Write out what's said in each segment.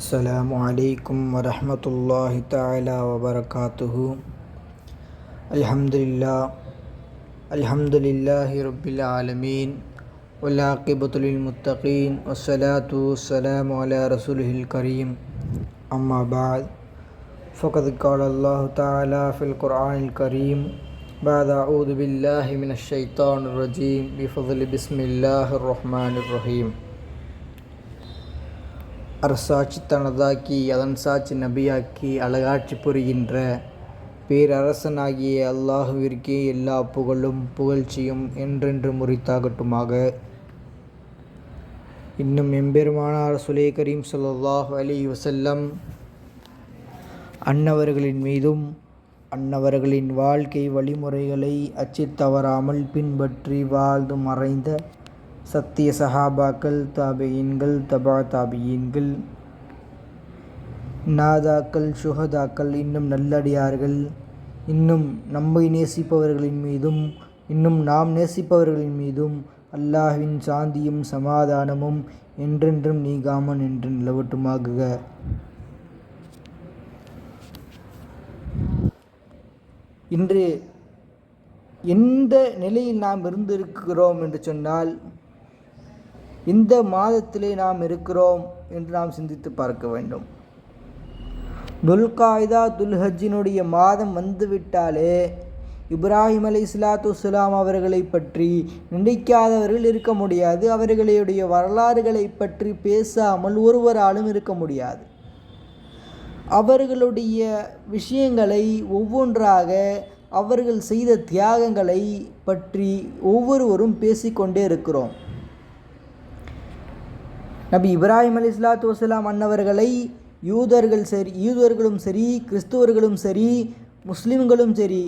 السلام عليكم ورحمة الله تعالى وبركاته. الحمد لله الحمد لله رب العالمين والعاقبة للمتقين والصلاة والسلام على رسوله الكريم. أما بعد فقد قال الله تعالى في القرآن الكريم بعد أعوذ بالله من الشيطان الرجيم بفضل بسم الله الرحمن الرحيم. அரசாட்சி தனதாக்கி அதன் சாட்சி நபியாக்கி அழகாட்சி புரிகின்ற பேரரசனாகிய அல்லாஹுவிற்கே எல்லா புகழும் புகழ்ச்சியும் என்றென்று முறித்தாகட்டுமாக. இன்னும் எம்பெருமானார் சுலே கரீம் சொல்லாஹ் அலி வசல்லம் அன்னவர்களின் மீதும் அன்னவர்களின் வாழ்க்கை வழிமுறைகளை அச்சித்தவறாமல் பின்பற்றி வாழ்ந்து மறைந்த சத்திய சஹாபாக்கள் தாபியீன்கள் தபா தாபியீன்கள் நாதாக்கள் சுஹதாக்கள் இன்னும் நல்லடியார்கள் இன்னும் நம்மை நேசிப்பவர்களின் மீதும் இன்னும் நாம் நேசிப்பவர்களின் மீதும் அல்லாஹ்வின் சாந்தியும் சமாதானமும் என்றென்றும் நீங்காமல் என்று நிலவட்டுமாகுக. இன்று எந்த நிலையில் நாம் இருந்திருக்கிறோம் என்று சொன்னால் இந்த மாதத்திலே நாம் இருக்கிறோம் என்று நாம் சிந்தித்து பார்க்க வேண்டும். துல்காய்தா துல்ஹஜினுடைய மாதம் வந்துவிட்டாலே இப்ராஹிம் அலை இஸ்லாத்து சலாம் அவர்களை பற்றி நினைக்காதவர்கள் இருக்க முடியாது. அவர்களுடைய வரலாறுகளை பற்றி பேசாமல் ஒருவராலும் இருக்க முடியாது. அவர்களுடைய விஷயங்களை ஒவ்வொன்றாக அவர்கள் செய்த தியாகங்களை பற்றி ஒவ்வொருவரும் பேசிக்கொண்டே இருக்கிறோம். நபி இப்ராஹிம் அலி இஸ்லாத்து வசலாம் அன்னவர்களை யூதர்கள் சரி யூதர்களும் சரி கிறிஸ்துவர்களும் சரி முஸ்லிம்களும் சரி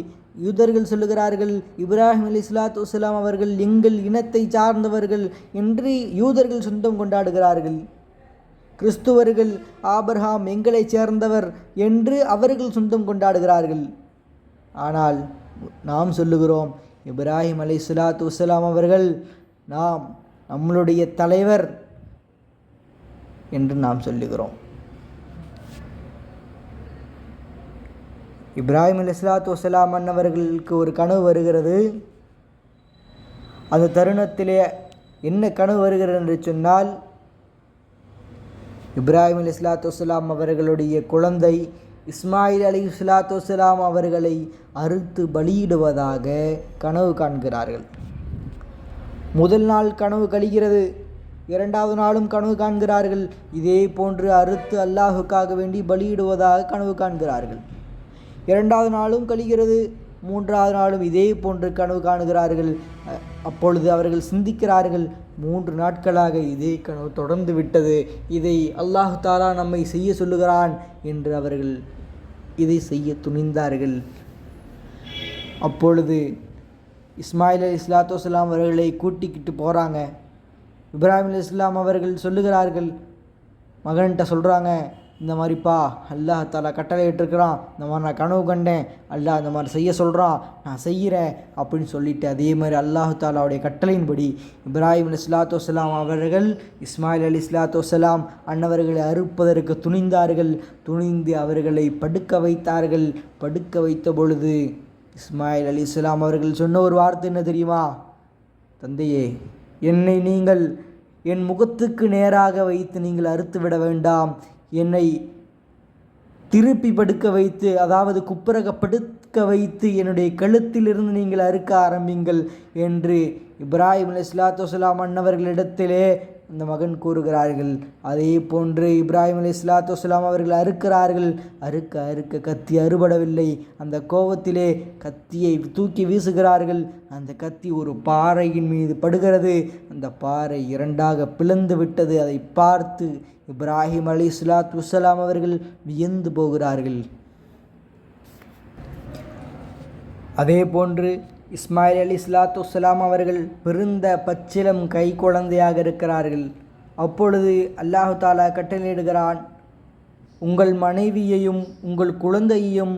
யூதர்கள் சொல்லுகிறார்கள் இப்ராஹிம் அலி இஸ்லாத்து வசலாம் அவர்கள் எங்கள் இனத்தை சார்ந்தவர்கள் என்று யூதர்கள் சொந்தம் கொண்டாடுகிறார்கள். கிறிஸ்துவர்கள் ஆபர்ஹாம் எங்களைச் சேர்ந்தவர் என்று அவர்கள் சொந்தம் கொண்டாடுகிறார்கள். ஆனால் நாம் சொல்லுகிறோம் இப்ராஹிம் அலி இஸ்லாத்து வசலாம் அவர்கள் நாம் நம்மளுடைய தலைவர் என்று நாம் சொல்லுகிறோம். இப்ராஹிம் அலி இஸ்லாத்து வசலாம் அன்னவர்களுக்கு ஒரு கனவு வருகிறது. அந்த தருணத்திலே என்ன கனவு வருகிறது என்று சொன்னால் இப்ராஹிம் அலி இஸ்லாத்து வசலாம் அவர்களுடைய குழந்தை இஸ்மாயில் அலி இஸ்லாத்து வசலாம் அவர்களை அறுத்து பலியிடுவதாக கனவு காண்கிறார்கள். முதல் நாள் கனவு கழிகிறது. இரண்டாவது நாளும் கனவு காண்கிறார்கள். இதே போன்று அறுத்து அல்லாஹுக்காக வேண்டி பலியிடுவதாக கனவு காண்கிறார்கள். இரண்டாவது நாளும் கழிகிறது. மூன்றாவது நாளும் இதே போன்று கனவு காணுகிறார்கள். அப்பொழுது அவர்கள் சிந்திக்கிறார்கள் மூன்று நாட்களாக இதே கனவு தொடர்ந்து விட்டது. இதை அல்லாஹு தாலா நம்மை செய்ய சொல்லுகிறான் என்று அவர்கள் இதை செய்ய துணிந்தார்கள். அப்பொழுது இஸ்மாயில் அலி இஸ்லாத்து வலாம் அவர்களை கூட்டிக்கிட்டு போகிறாங்க இப்ராஹிம் இஸ்லாம் அவர்கள் சொல்லுகிறார்கள் மகன்கிட்ட சொல்கிறாங்க இந்த மாதிரிப்பா அல்லாஹ் தாலா கட்டளை இட்டிருக்கிறான் இந்த மாதிரி நான் கனவு கண்டேன் அல்லாஹ் இந்த மாதிரி செய்ய சொல்கிறான் நான் செய்கிறேன் அப்படின்னு சொல்லிட்டு அதே மாதிரி அல்லாஹு தாலாவுடைய கட்டளையின்படி இப்ராஹிம் அலி இஸ்லாத்து வலாம் அவர்கள் இஸ்மாயில் அலி இஸ்லாத்து வலாம் அன்னவர்களை அறுப்பதற்கு துணிந்தார்கள். துணிந்து அவர்களை படுக்க வைத்தார்கள். படுக்க வைத்த பொழுது இஸ்மாயில் அலி இஸ்லாம் அவர்கள் சொன்ன ஒரு வார்த்தை என்ன தெரியுமா? தந்தையே என்னை நீங்கள் என் முகத்துக்கு நேராக வைத்து நீங்கள் அறுத்து விட வேண்டாம். என்னை திருப்பி படுக்க வைத்து அதாவது குப்புறக படுக்க வைத்து என்னுடைய கழுத்திலிருந்து நீங்கள் அறுக்க ஆரம்பிங்கள் என்று இப்ராஹிம் அலி இஸ்லாத்து வலாம் அன்னவர்களிடத்திலே அந்த மகன் கூறுகிறார்கள் அதே போன்று இப்ராஹிம் அலி இஸ்லாத்து வலாம் அவர்கள் அறுக்கிறார்கள். அறுக்க அறுக்க கத்தி அறுபடவில்லை. அந்த கோபத்திலே கத்தியை தூக்கி வீசுகிறார்கள். அந்த கத்தி ஒரு பாறையின் மீது படுகிறது. அந்த பாறை இரண்டாக பிளந்து விட்டது. அதை பார்த்து இப்ராஹிம் அலி இஸ்லாத்து வலாம் அவர்கள் வியந்து போகிறார்கள். அதே போன்று இஸ்மாயில் அலி இஸ்லாத்துசலாம் அவர்கள் பிறந்த பச்சிலம் கை குழந்தையாக இருக்கிறார்கள். அப்பொழுது அல்லாஹு தாலா கட்டளையிடுகிறான் உங்கள் மனைவியையும் உங்கள் குழந்தையையும்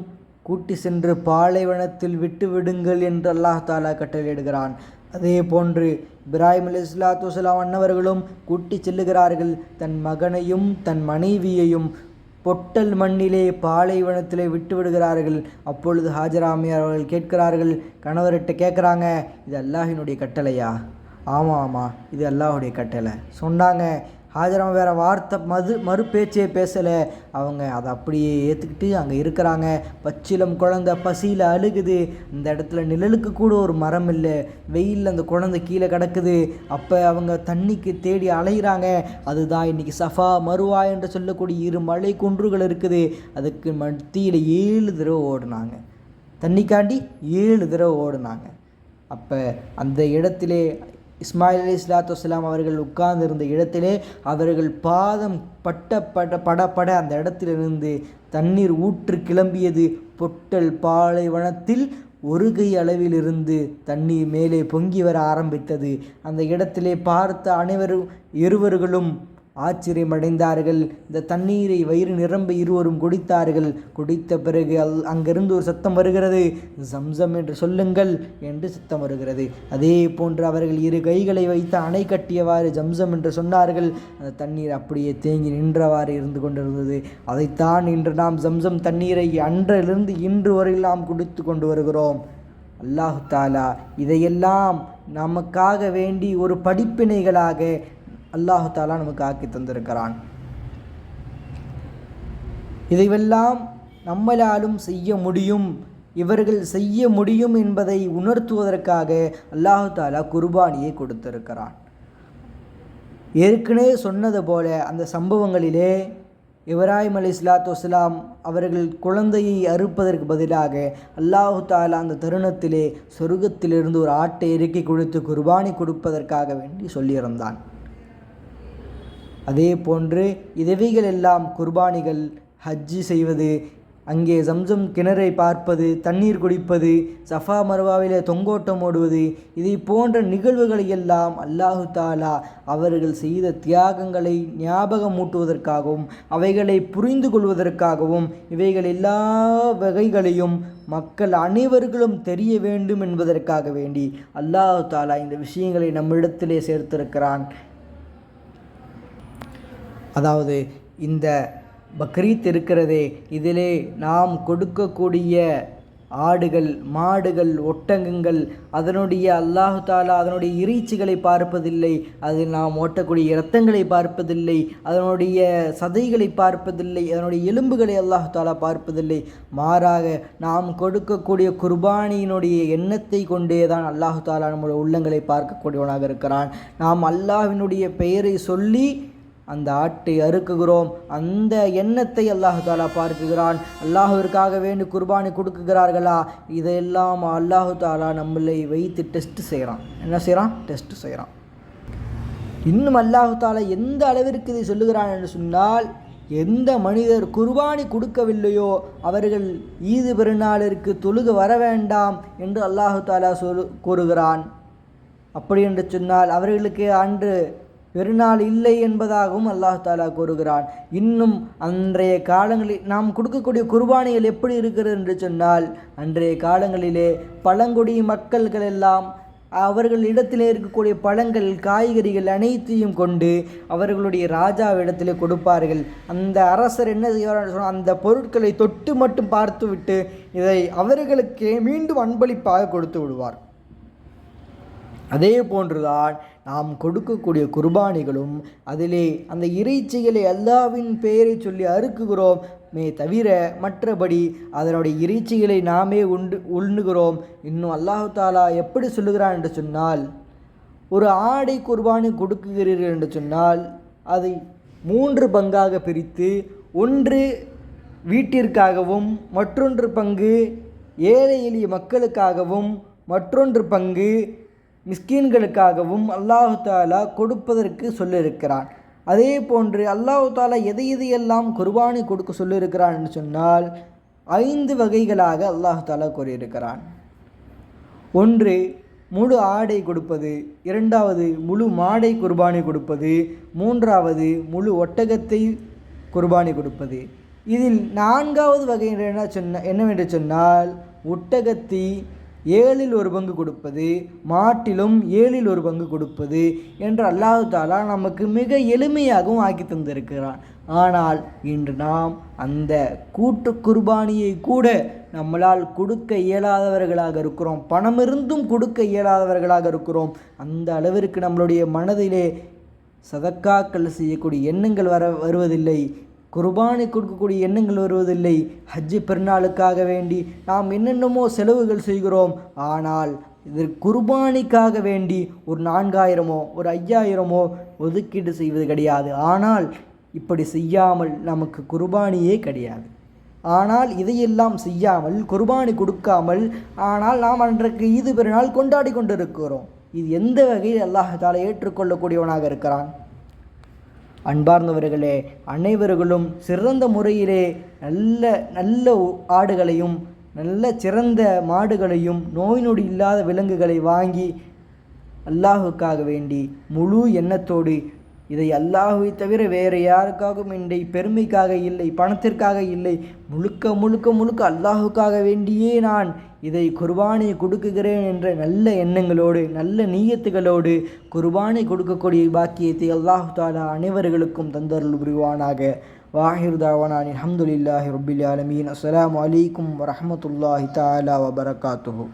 கூட்டி சென்று பாலைவனத்தில் விட்டு விடுங்கள் என்று அல்லாஹ் தாலா கட்டளையிடுகிறான். அதே போன்று இப்ராஹிம் அலி இஸ்லாத்து அன்னவர்களும் கூட்டி செல்லுகிறார்கள். தன் மகனையும் தன் மனைவியையும் பொட்டல் மண்ணிலே பாலைவனத்திலே விட்டு விடுகிறார்கள். அப்பொழுது ஹாஜராமியார் அவர்கள் கேட்கிறார்கள் கணவர்கிட்ட கேட்குறாங்க இது அல்லாஹினுடைய கட்டளையா? ஆமாம் ஆமாம் இது அல்லாஹுடைய கட்டளை. சொன்னாங்க ஹாஜராம வேறு வார்த்தை மது மறு பேச்சே பேசலை. அவங்க அதை அப்படியே ஏற்றுக்கிட்டு அங்கே இருக்கிறாங்க. பச்சிலம் குழந்த பசியில் அழுகுது. இந்த இடத்துல நிழலுக்கு கூட ஒரு மரம் இல்லை. வெயிலில் அந்த குழந்தை கீழே கிடக்குது. அப்போ அவங்க தண்ணிக்கு தேடி அலைகிறாங்க அதுதான் இன்றைக்கி சஃபா மருவா என்று சொல்லக்கூடிய இரு மலை குன்றுகள் இருக்குது. அதுக்கு மத்தியில் ஏழு தடவை ஓடினாங்க. தண்ணிக்காண்டி ஏழு தடவை ஓடினாங்க. அப்போ அந்த இடத்திலே இஸ்மாயில் அலி இஸ்லாத்து வலாம் அவர்கள் உட்கார்ந்திருந்த இடத்திலே அவர்கள் பாதம் பட்ட பட பட அந்த இடத்திலிருந்து தண்ணீர் ஊற்று கிளம்பியது. பொட்டல் பாலைவனத்தில் ஒரு கை அளவிலிருந்து தண்ணீர் மேலே பொங்கி வர ஆரம்பித்தது. அந்த இடத்திலே பார்த்த அனைவரும் இருவர்களும் ஆச்சரியமடைந்தார்கள். இந்த தண்ணீரை வயிறு நிரம்ப இருவரும் குடித்தார்கள். குடித்த பிறகு அல் அங்கிருந்து ஒரு சத்தம் வருகிறது. சம்சம் என்று சொல்லுங்கள் என்று சத்தம் வருகிறது. அதே போன்று அவர்கள் இரு கைகளை வைத்து அணை கட்டியவாறு ஜம்சம் என்று சொன்னார்கள். அந்த தண்ணீர் அப்படியே தேங்கி நின்றவாறு இருந்து கொண்டிருந்தது. அதைத்தான் இன்று நாம் ஜம்சம் தண்ணீரை அன்றிலிருந்து இன்று வரையில் நாம் குடித்து கொண்டு வருகிறோம். அல்லாஹு தாலா இதையெல்லாம் நமக்காக வேண்டி ஒரு படிப்பினைகளாக அல்லாஹு தாலா நமக்கு ஆக்கி தந்திருக்கிறான். இதைவெல்லாம் நம்மளாலும் செய்ய முடியும் இவர்கள் செய்ய முடியும் என்பதை உணர்த்துவதற்காக அல்லாஹு தாலா குர்பானியை கொடுத்திருக்கிறான். ஏற்கனவே சொன்னது போல அந்த சம்பவங்களிலே இப்ராஹிம் அலி இஸ்லாத்து வஸ்லாம் அவர்கள் குழந்தையை அறுப்பதற்கு பதிலாக அல்லாஹு தாலா அந்த தருணத்திலே சொர்க்கத்திலிருந்து ஒரு ஆட்டை இறக்கி கொடுத்து குர்பானி கொடுப்பதற்காக வேண்டி சொல்லியிருந்தான். அதே போன்று இதவைகள் எல்லாம் குர்பானிகள் ஹஜ்ஜி செய்வது அங்கே ஜம்சம் கிணறை பார்ப்பது தண்ணீர் குடிப்பது சஃபா மர்வாவிலே தொங்கோட்டம் ஓடுவது இதை போன்ற நிகழ்வுகளை எல்லாம் அல்லாஹு தாலா அவர்கள் செய்த தியாகங்களை ஞாபகம் மூட்டுவதற்காகவும் அவைகளை புரிந்து கொள்வதற்காகவும் இவைகள் எல்லா வகைகளையும் மக்கள் அனைவர்களும் தெரிய வேண்டும் என்பதற்காக வேண்டி அல்லாஹு தாலா இந்த விஷயங்களை நம்மிடத்திலே சேர்த்திருக்கிறான். அதாவது இந்த பக்ரீத் இருக்கிறதே இதிலே நாம் கொடுக்கக்கூடிய ஆடுகள் மாடுகள் ஒட்டகங்கள் அதனுடைய அல்லாஹு தாலா அதனுடைய இறைச்சிகளை பார்ப்பதில்லை அதில் நாம் ஓட்டக்கூடிய இரத்தங்களை பார்ப்பதில்லை அதனுடைய சதைகளை பார்ப்பதில்லை அதனுடைய எலும்புகளை அல்லாஹு தாலா பார்ப்பதில்லை. மாறாக நாம் கொடுக்கக்கூடிய குர்பானியினுடைய எண்ணத்தை கொண்டே தான் அல்லாஹு தாலா நம்முடைய உள்ளங்களை பார்க்கக்கூடியவனாக இருக்கிறான். நாம் அல்லாஹினுடைய பெயரை சொல்லி அந்த ஆட்டை அறுக்குகிறோம். அந்த எண்ணத்தை அல்லாஹு தாலா பார்க்குகிறான். அல்லாஹுவிற்காக வேண்டி குர்பானி கொடுக்குகிறார்களா? இதையெல்லாம் அல்லாஹு தாலா நம்மளை வைத்து டெஸ்ட் செய்கிறான். என்ன செய்கிறான்? டெஸ்ட் செய்கிறான். இன்னும் அல்லாஹு தாலா எந்த அளவிற்கு இதை சொல்லுகிறான் என்று சொன்னால் எந்த மனிதர் குர்பானி கொடுக்கவில்லையோ அவர்கள் ஈது பெருநாளிற்கு தொழுக வர வேண்டாம் என்று அல்லாஹு தாலா சொல் கூறுகிறான். அப்படி என்று சொன்னால் அவர்களுக்கு அன்று பெருநாள் இல்லை என்பதாகவும் அல்லாஹ் தாலா கூறுகிறான். இன்னும் அன்றைய காலங்களில் நாம் கொடுக்கக்கூடிய குர்பானிகள் எப்படி இருக்கிறது என்று சொன்னால் அன்றைய காலங்களிலே பழங்குடி மக்கள்கள் எல்லாம் அவர்கள் இடத்திலே இருக்கக்கூடிய பழங்கள் காய்கறிகள் அனைத்தையும் கொண்டு அவர்களுடைய ராஜாவிடத்திலே கொடுப்பார்கள். அந்த அரசர் என்ன செய்வார் சொன்னால் அந்த பொருட்களை தொட்டு மட்டும் பார்த்துவிட்டு இதை அவர்களுக்கே மீண்டும் அன்பளிப்பாக கொடுத்து விடுவார். அதே போன்றுதான் நாம் கொடுக்கக்கூடிய குர்பானிகளும் அதிலே அந்த இறைச்சிகளை அல்லாவின் பெயரை சொல்லி அறுக்குகிறோம். மே தவிர மற்றபடி அதனுடைய இறைச்சிகளை நாமே உண்டு உண்ணுகிறோம். இன்னும் அல்லாஹு தாலா எப்படி சொல்லுகிறான் என்று சொன்னால் ஒரு ஆடை குர்பானி கொடுக்குகிறீர்கள் என்று சொன்னால் அதை மூன்று பங்காக பிரித்து ஒன்று வீட்டிற்காகவும் மற்றொன்று பங்கு ஏழை எளிய மக்களுக்காகவும் மற்றொன்று பங்கு மிஸ்கீன்களுக்காகவும் அல்லாஹு தாலா கொடுப்பதற்கு சொல்லியிருக்கிறான். அதே போன்று அல்லாஹு தாலா எதை எதையெல்லாம் குர்பானி கொடுக்க சொல்லியிருக்கிறான் என்று சொன்னால் ஐந்து வகைகளாக அல்லாஹு தாலா கூறியிருக்கிறான். ஒன்று முழு ஆடை கொடுப்பது. இரண்டாவது முழு மாடை குர்பானி கொடுப்பது. மூன்றாவது முழு ஒட்டகத்தை குர்பானி கொடுப்பது. இதில் நான்காவது வகை என்ன சொன்ன என்னவென்று சொன்னால் ஒட்டகத்தை ஏழில் ஒரு பங்கு கொடுப்பது மாட்டிலும் ஏழில் ஒரு பங்கு கொடுப்பது என்று அல்லாஹு தாலா நமக்கு மிக எளிமையாகவும் ஆக்கி தந்திருக்கிறான். ஆனால் இன்று நாம் அந்த கூட்டு குர்பானியை கூட நம்மளால் கொடுக்க இயலாதவர்களாக இருக்கிறோம். பணம் இருந்தும் கொடுக்க இயலாதவர்களாக இருக்கிறோம். அந்த அளவிற்கு நம்மளுடைய மனதிலே சதக்காக்கள் செய்யக்கூடிய எண்ணங்கள் வர வருவதில்லை. குர்பானி கொடுக்கக்கூடிய எண்ணங்கள் வருவதில்லை. ஹஜ்ஜு பெருநாளுக்காக வேண்டி நாம் என்னென்னமோ செலவுகள் செய்கிறோம். ஆனால் இது குர்பானிக்காக வேண்டி ஒரு நான்காயிரமோ ஒரு ஐயாயிரமோ ஒதுக்கீடு செய்வது கிடையாது. ஆனால் இப்படி செய்யாமல் நமக்கு குர்பானியே கிடையாது. ஆனால் இதையெல்லாம் செய்யாமல் குர்பானி கொடுக்காமல் ஆனால் நாம் அன்றைக்கு ஈது பெருநாள் கொண்டாடி கொண்டிருக்கிறோம். இது எந்த வகையில் அல்லாஹால ஏற்றுக்கொள்ளக்கூடியவனாக இருக்கிறான்? அன்பார்ந்தவர்களே அனைவர்களும் சிறந்த முறையிலே நல்ல நல்ல ஆடுகளையும் நல்ல சிறந்த மாடுகளையும் நோய் நொடி இல்லாத விலங்குகளை வாங்கி அல்லாஹுக்காக வேண்டி முழு எண்ணத்தோடு இதை அல்லாஹுவை தவிர வேறு யாருக்காகவும் இல்லை பெருமைக்காக இல்லை பணத்திற்காக இல்லை முழுக்க முழுக்க முழுக்க அல்லாஹுக்காக வேண்டியே நான் இதை குர்பானை கொடுக்குகிறேன் என்ற நல்ல எண்ணங்களோடு நல்ல நீயத்துகளோடு குர்பானை கொடுக்கக்கூடிய பாக்கியத்தை அல்லாஹு தாலா அனைவர்களுக்கும் தந்தருள் புரிவானாக. வாஹிர் தாவானான் அஹமதுல்லாஹி ரொபில் ஆலமீன். அஸ்லாம் அலைக்கும் வரமத்துல்லாஹி தாலா வபரகாத்துஹு.